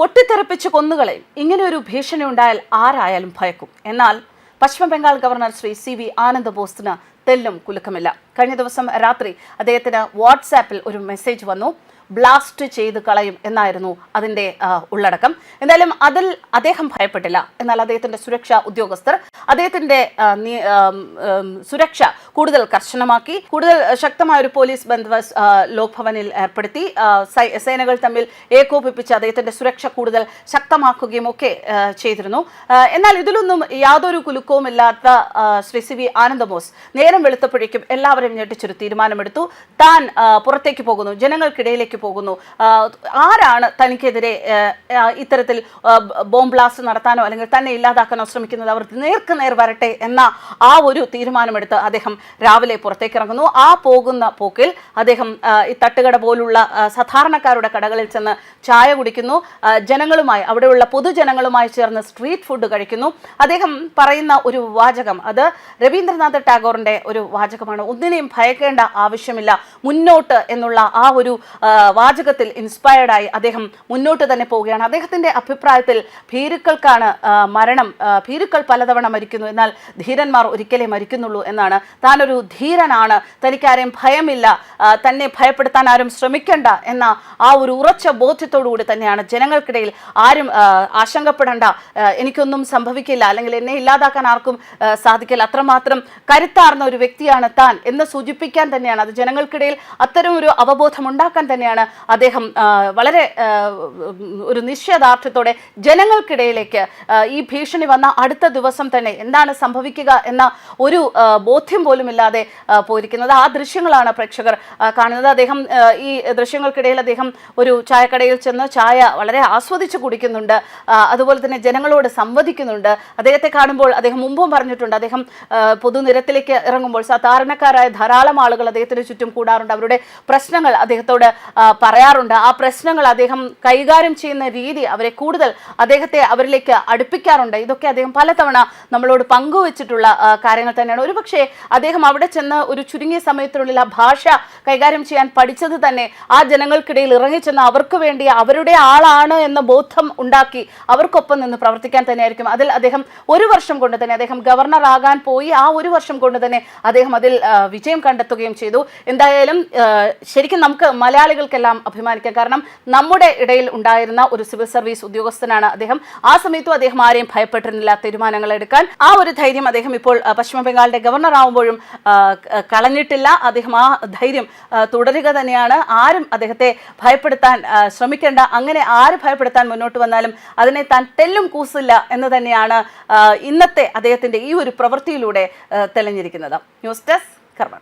പൊട്ടിത്തെറിപ്പിച്ച് കൊന്നുകളയും ഇങ്ങനെ ഒരു ഭീഷണി ഉണ്ടായാൽ ആരായാലും ഭയക്കും. എന്നാൽ പശ്ചിമ Bengal governor Shri C V Anand ബോസിന് തെല്ലും കുലുക്കമില്ല. കഴിഞ്ഞ ദിവസം രാത്രി അദ്ദേഹത്തിന് വാട്സാപ്പിൽ ഒരു മെസ്സേജ് വന്നു. ബ്ലാസ്റ്റ് ചെയ്ത് കളയും എന്നായിരുന്നു അതിന്റെ ഉള്ളടക്കം. എന്തായാലും അതിൽ അദ്ദേഹം ഭയപ്പെട്ടില്ല. എന്നാൽ അദ്ദേഹത്തിന്റെ സുരക്ഷാ ഉദ്യോഗസ്ഥർ അദ്ദേഹത്തിന്റെ സുരക്ഷ കൂടുതൽ കർശനമാക്കി കൂടുതൽ ശക്തമായ ഒരു പോലീസ് ബന്ദോബസ്ത് ലോക്ഭവനിൽ ലോക് ഭവനിൽ ഏർപ്പെടുത്തി സേനകൾ തമ്മിൽ ഏകോപിപ്പിച്ച് അദ്ദേഹത്തിന്റെ സുരക്ഷ കൂടുതൽ ശക്തമാക്കുകയും ഒക്കെ ചെയ്തിരുന്നു. എന്നാൽ ഇതിലൊന്നും യാതൊരു കുലുക്കവുമില്ലാത്ത ശ്രീ സി വി ആനന്ദബോസ് നേരം വെളുത്തപ്പോഴേക്കും എല്ലാവരും ഞെട്ടിച്ചൊരു തീരുമാനമെടുത്തു. താൻ പുറത്തേക്ക് പോകുന്നു ജനങ്ങൾക്കിടയിലേക്ക് പോകുന്നു. ആരാണ് തനിക്കെതിരെ ഇത്തരത്തിൽ ബോംബ് ബ്ലാസ്റ്റ് നടത്താനോ അല്ലെങ്കിൽ തന്നെ ഇല്ലാതാക്കാനോ ശ്രമിക്കുന്നത്? അവർ നേർക്ക് നേർ വരട്ടെ എന്ന ആ ഒരു തീരുമാനമെടുത്ത് അദ്ദേഹം രാവിലെ പുറത്തേക്കിറങ്ങുന്നു. ആ പോകുന്ന പോക്കിൽ അദ്ദേഹം ഈ തട്ടുകട പോലുള്ള സാധാരണക്കാരുടെ കടകളിൽ ചെന്ന് ചായ കുടിക്കുന്നു. ജനങ്ങളുമായി അവിടെയുള്ള പൊതുജനങ്ങളുമായി ചേർന്ന് സ്ട്രീറ്റ് ഫുഡ് കഴിക്കുന്നു. അദ്ദേഹം പറയുന്ന ഒരു വാചകം അത് രവീന്ദ്രനാഥ് ടാഗോറിന്റെ ഒരു വാചകമാണ്. ഒന്നിനെയും ഭയക്കേണ്ട ആവശ്യമില്ല. മുന്നോട്ട് എന്നുള്ള ആ ഒരു വാചകത്തിൽ ഇൻസ്പയർഡായി അദ്ദേഹം മുന്നോട്ട് തന്നെ പോവുകയാണ്. അദ്ദേഹത്തിന്റെ അഭിപ്രായത്തിൽ ഭീരുക്കൾക്കാണ് മരണം ഭീരുക്കൾ പലതവണ മരിക്കുന്നു. എന്നാൽ ധീരന്മാർ ഒരിക്കലേ മരിക്കുന്നുള്ളൂ എന്നാണ് താനൊരു ധീരനാണ് തനിക്കാരെയും ഭയമില്ല തന്നെ ഭയപ്പെടുത്താൻ ആരും ശ്രമിക്കണ്ട എന്ന ആ ഒരു ഉറച്ച ബോധ്യത്തോടുകൂടി തന്നെയാണ് ജനങ്ങൾക്കിടയിൽ ആരും ആശങ്കപ്പെടണ്ട എനിക്കൊന്നും സംഭവിക്കില്ല അല്ലെങ്കിൽ എന്നെ ഇല്ലാതാക്കാൻ ആർക്കും സാധിക്കില്ല. അത്രമാത്രം കരുത്താർന്ന ഒരു വ്യക്തിയാണ് താൻ എന്ന് സൂചിപ്പിക്കാൻ തന്നെയാണ്. അത് ജനങ്ങൾക്കിടയിൽ അത്തരം ഒരു അവബോധം ഉണ്ടാക്കാൻ തന്നെയാണ് അദ്ദേഹം വളരെ ഒരു നിശ്ചയദാർഢ്യത്തോടെ ജനങ്ങൾക്കിടയിലേക്ക് ഈ ഭീഷണി വന്ന അടുത്ത ദിവസം തന്നെ എന്താണ് സംഭവിക്കുക എന്ന ഒരു ബോധ്യം ബോധ്യം പോലുമില്ലാതെ പോയിരിക്കുന്നത്. ആ ദൃശ്യങ്ങളാണ് പ്രേക്ഷകർ കാണുന്നത്. അദ്ദേഹം ഈ ദൃശ്യങ്ങൾക്കിടയിൽ അദ്ദേഹം ഒരു ചായക്കടയിൽ ചെന്ന് ചായ വളരെ ആസ്വദിച്ച് കുടിക്കുന്നുണ്ട്. അതുപോലെ തന്നെ ജനങ്ങളോട് സംവദിക്കുന്നുണ്ട്. അദ്ദേഹത്തെ കാണുമ്പോൾ അദ്ദേഹം മുമ്പും പറഞ്ഞിട്ടുണ്ട്. അദ്ദേഹം പൊതുനിരത്തിലേക്ക് ഇറങ്ങുമ്പോൾ സാധാരണക്കാരായ ധാരാളം ആളുകൾ അദ്ദേഹത്തിന് ചുറ്റും കൂടാറുണ്ട്. അവരുടെ പ്രശ്നങ്ങൾ അദ്ദേഹത്തോട് പറയാറുണ്ട്. ആ പ്രശ്നങ്ങൾ അദ്ദേഹം കൈകാര്യം ചെയ്യുന്ന രീതി അവരെ കൂടുതൽ അദ്ദേഹത്തെ അവരിലേക്ക് അടുപ്പിക്കാറുണ്ട്. ഇതൊക്കെ അദ്ദേഹം പലതവണ നമ്മളോട് പങ്കുവച്ചിട്ടുള്ള കാര്യങ്ങൾ തന്നെയാണ്. ഒരുപക്ഷെ അദ്ദേഹം അവിടെ ചെന്ന് ഒരു ചുരുങ്ങിയ സമയത്തിനുള്ളിൽ ആ ഭാഷ കൈകാര്യം ചെയ്യാൻ പഠിച്ചത് തന്നെ ആ ജനങ്ങൾക്കിടയിൽ ഇറങ്ങിച്ചെന്ന് അവർക്ക് വേണ്ടി അവരുടെ ആളാണ് എന്ന ബോധം ഉണ്ടാക്കി അവർക്കൊപ്പം നിന്ന് പ്രവർത്തിക്കാൻ തന്നെയായിരിക്കും. അതിൽ അദ്ദേഹം ഒരു വർഷം കൊണ്ട് തന്നെ അദ്ദേഹം ഗവർണർ ആകാൻ പോയി. ആ ഒരു വർഷം കൊണ്ട് തന്നെ അദ്ദേഹം അതിൽ വിജയം കണ്ടെത്തുകയും ചെയ്തു. എന്തായാലും ശരിക്കും നമുക്ക് മലയാളികൾക്കെല്ലാം അഭിമാനിക്കാം. കാരണം നമ്മുടെ ഇടയിൽ ഉണ്ടായിരുന്ന ഒരു സിവിൽ സർവീസ് ഉദ്യോഗസ്ഥനാണ് അദ്ദേഹം. ആ സമയത്തും അദ്ദേഹം ആരെയും ഭയപ്പെട്ടിരുന്നില്ല തീരുമാനങ്ങൾ എടുക്കാൻ. ആ ഒരു ധൈര്യം അദ്ദേഹം ഇപ്പോൾ പശ്ചിമ ബംഗാളിന്റെ ഗവർണർ ആവുമ്പോഴും കളഞ്ഞിട്ടില്ല. അദ്ദേഹം ആ ധൈര്യം തുടരുക തന്നെയാണ്. ആരും അദ്ദേഹത്തെ ഭയപ്പെടുത്താൻ ശ്രമിക്കേണ്ട. അങ്ങനെ ആര് ഭയപ്പെടുത്താൻ മുന്നോട്ട് വന്നാലും അതിനെ താൻ തെല്ലും കൂസില്ല എന്ന് തന്നെയാണ് ഇന്നത്തെ അദ്ദേഹത്തിന്റെ ഈ ഒരു പ്രവൃത്തിയിലൂടെ തെളിഞ്ഞിരിക്കുന്നത്. ന്യൂസ് ഡെസ്ക് കർമ്മ